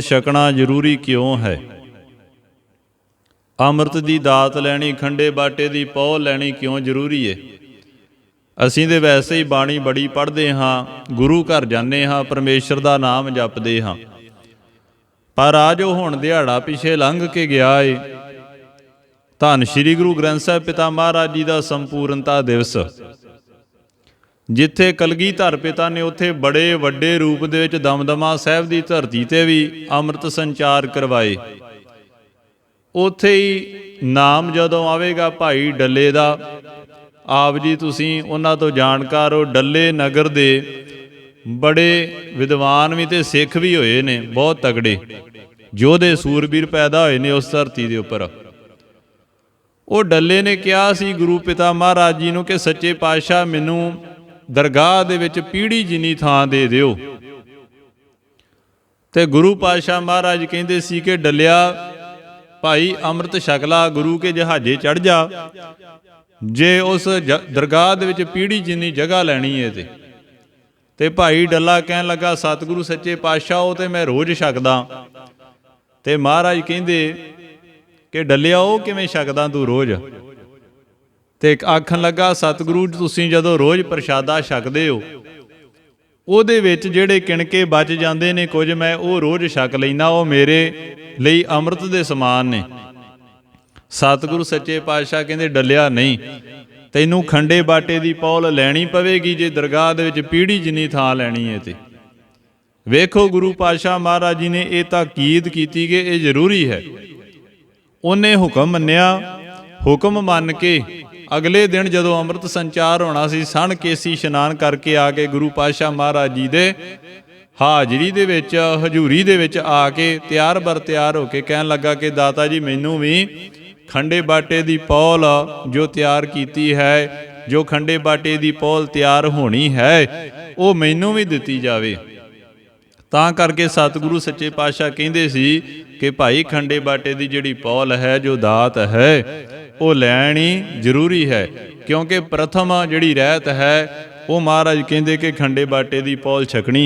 ਛਕਣਾ ਜ਼ਰੂਰੀ ਕਿਉਂ ਹੈ? ਅੰਮ੍ਰਿਤ ਦੀ ਦਾਤ ਲੈਣੀ, ਖੰਡੇ ਬਾਟੇ ਦੀ ਪੌ ਲੈਣੀ ਕਿਉਂ ਜ਼ਰੂਰੀ ਏ? ਅਸੀਂ ਦੇ ਵੈਸੇ ਹੀ ਬਾਣੀ ਬੜੀ ਪੜ੍ਹਦੇ ਹਾਂ, ਗੁਰੂ ਘਰ ਜਾਂਦੇ ਹਾਂ, ਪਰਮੇਸ਼ਰ ਦਾ ਨਾਮ ਜਪਦੇ ਹਾਂ। ਪਰ ਆ ਜੋ ਹੁਣ ਦਿਹਾੜਾ ਪਿਛੇ ਲੰਘ ਕੇ ਗਿਆ ਏ। ਧੰਨ ਸ੍ਰੀ ਗੁਰੂ ਗ੍ਰੰਥ ਸਾਹਿਬ ਪਿਤਾ ਮਹਾਰਾਜ ਜੀ ਦਾ ਸੰਪੂਰਨਤਾ ਦਿਵਸ। ਜਿੱਥੇ ਕਲਗੀਧਰ ਪਿਤਾ ਨੇ ਉੱਥੇ ਬੜੇ ਵੱਡੇ ਰੂਪ ਦੇ ਵਿੱਚ ਦਮਦਮਾ ਸਾਹਿਬ ਦੀ ਧਰਤੀ ਤੇ ਵੀ ਅੰਮ੍ਰਿਤ ਸੰਚਾਰ ਕਰਵਾਏ। ਉੱਥੇ ਹੀ ਨਾਮ ਜਦੋਂ ਆਵੇਗਾ ਭਾਈ ਡੱਲੇ ਦਾ, ਆਪ ਜੀ ਤੁਸੀਂ ਉਹਨਾਂ ਤੋਂ ਜਾਣਕਾਰ ਹੋ, ਡੱਲੇ ਨਗਰ ਦੇ ਬੜੇ ਵਿਦਵਾਨ ਵੀ ਤੇ ਸਿੱਖ ਵੀ ਹੋਏ ਨੇ, ਬਹੁਤ ਤਗੜੇ। ਯੋਧੇ ਸੂਰਬੀਰ ਪੈਦਾ ਹੋਏ ਨੇ ਉਸ ਧਰਤੀ ਦੇ ਉੱਪਰ। ਉਹ ਡੱਲੇ ਨੇ ਕਿਹਾ ਸੀ ਗੁਰੂ ਪਿਤਾ ਮਹਾਰਾਜ ਜੀ ਨੂੰ ਕਿ ਸੱਚੇ ਪਾਤਸ਼ਾਹ ਮੈਨੂੰ ਦਰਗਾਹ ਦੇ ਵਿੱਚ ਪੀੜੀ ਜਿੰਨੀ ਥਾਂ ਦੇ ਦਿਓ। ਤੇ ਗੁਰੂ ਪਾਤਸ਼ਾਹ ਮਹਾਰਾਜ ਕਹਿੰਦੇ ਸੀ ਕਿ ਡੱਲਿਆ, ਭਾਈ ਅੰਮ੍ਰਿਤ ਛਕਲਾ, ਗੁਰੂ ਕੇ ਜਹਾਜ਼ੇ ਚੜ ਜਾ। ਜੇ ਉਸ ਜ- ਦਰਗਾਹ ਦੇ ਵਿੱਚ ਪੀੜੀ ਜਿੰਨੀ ਜਗ੍ਹਾ ਲੈਣੀ ਏ ਤੇ। ਤੇ ਭਾਈ ਡੱਲਾ ਕਹਿਣ ਲੱਗਾ, ਸਤਿਗੁਰੂ ਸੱਚੇ ਪਾਤਸ਼ਾਹ, ਉਹ ਤੇ ਮੈਂ ਰੋਜ਼ ਛਕਦਾ। ਤੇ ਮਹਾਰਾਜ ਕਹਿੰਦੇ ਕਿ ਡੱਲਿਆ, ਉਹ ਕਿਵੇਂ ਛਕਦਾ ਤੂੰ ਰੋਜ਼? ਤੇ ਇੱਕ ਆਖਣ ਲੱਗਾ, ਸਤਿਗੁਰੂ, ਤੁਸੀਂ ਜਦੋਂ ਰੋਜ਼ ਪ੍ਰਸ਼ਾਦਾ ਛਕਦੇ ਹੋ, ਉਹਦੇ ਵਿੱਚ ਜਿਹੜੇ ਕਿਣਕੇ ਬਚ ਜਾਂਦੇ ਨੇ, ਕੁਝ ਮੈਂ ਉਹ ਰੋਜ਼ ਛਕ ਲੈਂਦਾ, ਉਹ ਮੇਰੇ ਲਈ ਅੰਮ੍ਰਿਤ ਦੇ ਸਮਾਨ ਨੇ। ਸਤਿਗੁਰੂ ਸੱਚੇ ਪਾਤਸ਼ਾਹ ਕਹਿੰਦੇ, ਡੱਲਿਆ ਨਹੀਂ, ਤੈਨੂੰ ਖੰਡੇ ਬਾਟੇ ਦੀ ਪੌਲ ਲੈਣੀ ਪਵੇਗੀ, ਜੇ ਦਰਗਾਹ ਦੇ ਵਿੱਚ ਪੀੜੀ ਜਿੰਨੀ ਥਾਂ ਲੈਣੀ ਹੈ ਤੇ। ਵੇਖੋ, ਗੁਰੂ ਪਾਤਸ਼ਾਹ ਮਹਾਰਾਜ ਜੀ ਨੇ ਇਹ ਤਾਕੀਦ ਕੀਤੀ ਕਿ ਇਹ ਜ਼ਰੂਰੀ ਹੈ। ਉਹਨੇ ਹੁਕਮ ਮੰਨਿਆ, ਹੁਕਮ ਮੰਨ ਕੇ ਅਗਲੇ ਦਿਨ ਜਦੋਂ ਅੰਮ੍ਰਿਤ ਸੰਚਾਰ ਹੋਣਾ ਸੀ, ਸਣ ਕੇਸੀ ਇਸ਼ਨਾਨ ਕਰਕੇ ਆ ਕੇ ਗੁਰੂ ਪਾਤਸ਼ਾਹ ਮਹਾਰਾਜ ਜੀ ਦੇ ਹਾਜ਼ਰੀ ਦੇ ਵਿੱਚ, ਹਜ਼ੂਰੀ ਦੇ ਵਿੱਚ ਆ ਕੇ ਤਿਆਰ ਬਰ ਤਿਆਰ ਹੋ ਕੇ ਕਹਿਣ ਲੱਗਾ ਕਿ ਦਾਤਾ ਜੀ, ਮੈਨੂੰ ਵੀ ਖੰਡੇ ਬਾਟੇ ਦੀ ਪੌਲ ਜੋ ਤਿਆਰ ਕੀਤੀ ਹੈ, ਜੋ ਖੰਡੇ ਬਾਟੇ ਦੀ ਪੌਲ ਤਿਆਰ ਹੋਣੀ ਹੈ, ਉਹ ਮੈਨੂੰ ਵੀ ਦਿੱਤੀ ਜਾਵੇ। ਤਾਂ ਕਰਕੇ ਸਤਿਗੁਰੂ ਸੱਚੇ ਪਾਤਸ਼ਾਹ ਕਹਿੰਦੇ ਸੀ ਕਿ ਭਾਈ ਖੰਡੇ ਬਾਟੇ ਦੀ ਜਿਹੜੀ ਪੌਲ ਹੈ, ਜੋ ਦਾਤ ਹੈ ਉਹ ਲੈਣੀ ਜ਼ਰੂਰੀ ਹੈ, ਕਿਉਂਕਿ ਪ੍ਰਥਮ ਜਿਹੜੀ ਰਹਿਤ ਹੈ, ਉਹ ਮਹਾਰਾਜ ਕਹਿੰਦੇ ਕਿ ਖੰਡੇ ਬਾਟੇ ਦੀ ਪੌਲ ਛਕਣੀ